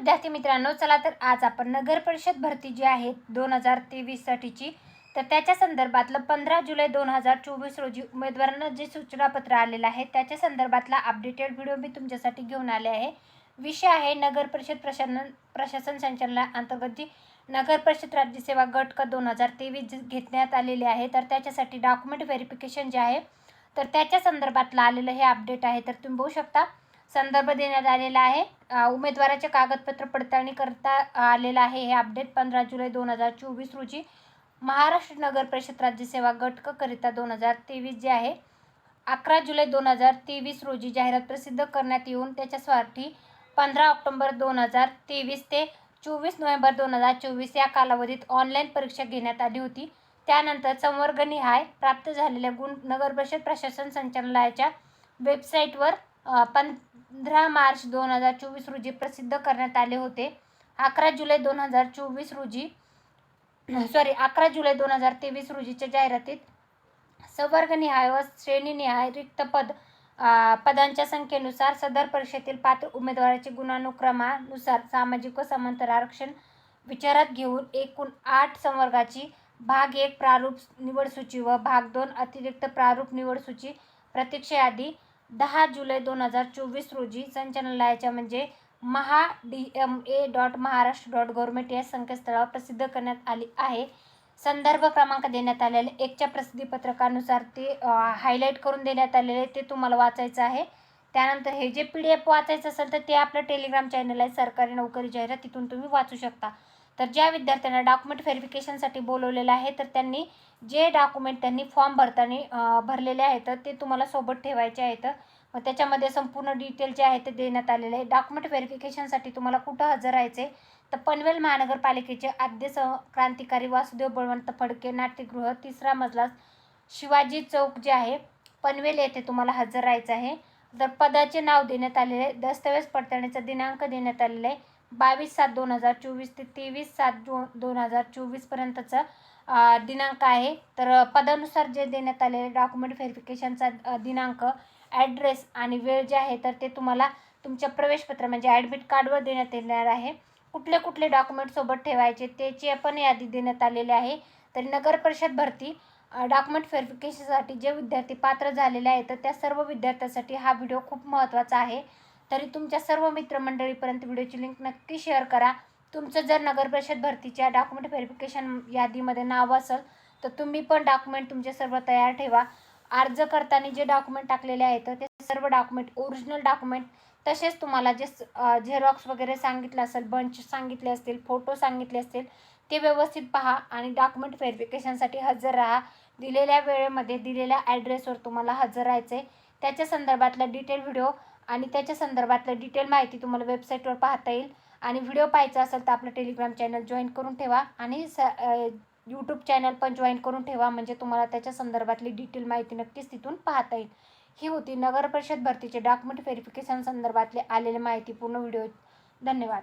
विद्यार्थी मित्रांनो चला तर आज आपण नगर परिषद भरती जी आहे दोन हजार तेवीससाठीची तर त्याच्या संदर्भातलं पंधरा जुलै दोन हजार चोवीस रोजी उमेदवारांना जे सूचनापत्र आलेलं आहे त्याच्या संदर्भातला अपडेटेड व्हिडिओ मी तुमच्यासाठी घेऊन आले आहे. विषय आहे नगर परिषद प्रशासन प्रशासन संचालनाअंतर्गत जी नगर परिषद राज्यसेवा गट क दोन हजार तेवीस घेतण्यात आलेले आहे तर त्याच्यासाठी डॉक्युमेंट व्हेरिफिकेशन जे आहे तर त्याच्या संदर्भातलं आलेलं हे अपडेट आहे तर तुम्ही बघू शकता. संदर्भ देण्यात आलेला आहे. उमेदवाराचे कागदपत्र पडताळणी करता आलेलं आहे. हे अपडेट पंधरा जुलै दोन हजार चोवीस रोजी महाराष्ट्र नगर परिषद राज्यसेवा गटककरिता दोन हजार तेवीस जे आहे. अकरा जुलै दोन हजार तेवीस रोजी जाहिरात प्रसिद्ध करण्यात येऊन त्याच्यासाठी पंधरा ऑक्टोंबर दोन हजार तेवीस ते चोवीस नोव्हेंबर दोन हजार चोवीस या कालावधीत ऑनलाईन परीक्षा घेण्यात आली होती. त्यानंतर संवर्गनिहाय प्राप्त झालेल्या गुण नगर परिषद प्रशासन संचालनालयाच्या वेबसाईटवर पंधरा मार्च दोन हजार चोवीस रोजी प्रसिद्ध करण्यात आले होते. अकरा जुलै दोन हजार चोवीस रोजी सॉरी अकरा जुलै दोन हजार तेवीस रोजीच्या जाहिरातीत संवर्गनिहाय व श्रेणीनिहाय रिक्त पद पदांच्या संख्येनुसार सदर परीक्षेतील पात्र उमेदवाराचे गुणानुक्रमानुसार सामाजिक व समांतर आरक्षण विचारात घेऊन एकूण आठ संवर्गाची भाग एक प्रारूप निवड सूची व भाग दोन अतिरिक्त प्रारूप निवड सूची प्रतीक्षा यादी दहा जुलै दोन हजार चोवीस रोजी संचालनालयाच्या म्हणजे Maha D M A dot Maharashtra dot government या संकेतस्थळावर प्रसिद्ध करण्यात आली आहे. संदर्भ क्रमांक देण्यात आलेले एकच्या प्रसिद्धीपत्रकानुसार ते हायलाईट करून देण्यात आलेले ते तुम्हाला वाचायचं आहे. त्यानंतर हे जे पी डी एफ वाचायचं असेल तर ते आपलं टेलिग्राम चॅनल आहे. सरकारी नोकरी जाहिरात तिथून तुम्ही वाचू शकता. तर ज्या विद्यार्थ्यांना डॉक्युमेंट व्हेरिफिकेशनसाठी बोलवलेलं आहे तर त्यांनी जे डॉक्युमेंट त्यांनी फॉर्म भरताना भरलेले आहेत ते तुम्हाला सोबत ठेवायचे आहेत. मग त्याच्यामध्ये संपूर्ण डिटेल जे आहे ते देण्यात आलेले आहे. डॉक्युमेंट व्हेरिफिकेशनसाठी तुम्हाला कुठं हजर राहायचे तर पनवेल महानगरपालिकेचे आद्य स क्रांतिकारी वासुदेव बळवंत फडके नाट्यगृह तिसरा मजला शिवाजी चौक जे आहे पनवेल येथे तुम्हाला हजर राहायचं आहे. तर पदाचे नाव देण्यात आलेले आहे दस्तऐवज पडताळणीचा दिनांक देण्यात आलेला आहे बावीस सात दोन हजार चोवीस ते तेवीस सात दो दोन हजार चोवीसपर्यंतचा दिनांक आहे. तर पदानुसार जे देण्यात आलेले डॉक्युमेंट व्हेरिफिकेशनचा दिनांक ॲड्रेस आणि वेळ जे आहे तर ते तुम्हाला तुमच्या प्रवेशपत्र म्हणजे ॲडमिट कार्डवर देण्यात येणार आहे. कुठले कुठले डॉक्युमेंट सोबत ठेवायचे त्याची पण यादी देण्यात आलेली आहे. तरी नगर परिषद भरती डॉक्युमेंट व्हेरिफिकेशनसाठी जे विद्यार्थी पात्र झालेले आहेत तर त्या सर्व विद्यार्थ्यांसाठी हा व्हिडिओ खूप महत्त्वाचा आहे. तरी तुमच्या सर्व मित्रमंडळीपर्यंत व्हिडिओची लिंक नक्की शेअर करा. तुमचं जर नगर परिषद भरतीच्या डॉक्युमेंट व्हेरिफिकेशन यादीमध्ये नाव असेल तर तुम्ही पण डॉक्युमेंट तुमचे सर्व तयार ठेवा. अर्ज करताना जे डॉक्युमेंट टाकलेले आहेत ते सर्व डॉक्युमेंट ओरिजिनल डॉक्युमेंट तसेच तुम्हाला जे झेरॉक्स वगैरे सांगितलं असेल बंच सांगितले असतील फोटो सांगितले असतील ते व्यवस्थित पहा आणि डॉक्युमेंट व्हेरिफिकेशनसाठी हजर राहा. दिलेल्या वेळेमध्ये दिलेल्या ॲड्रेसवर तुम्हाला हजर राहायचं आहे त्याच्या संदर्भातला डिटेल व्हिडिओ आणि त्याच्या संदर्भातलं डिटेल माहिती तुम्हाला वेबसाईटवर पाहता येईल. आणि व्हिडिओ पाहायचा असेल तर आपलं टेलिग्राम चॅनल जॉईन करून ठेवा. आणि स यूट्यूब चॅनल पण जॉईन करून ठेवा. म्हणजे तुम्हाला त्याच्या संदर्भातली डिटेल माहिती नक्कीच तिथून पाहता येईल. ही होती नगर परिषद भरतीचे डॉक्युमेंट व्हेरिफिकेशन संदर्भातले आलेले माहितीपूर्ण व्हिडिओ धन्यवाद.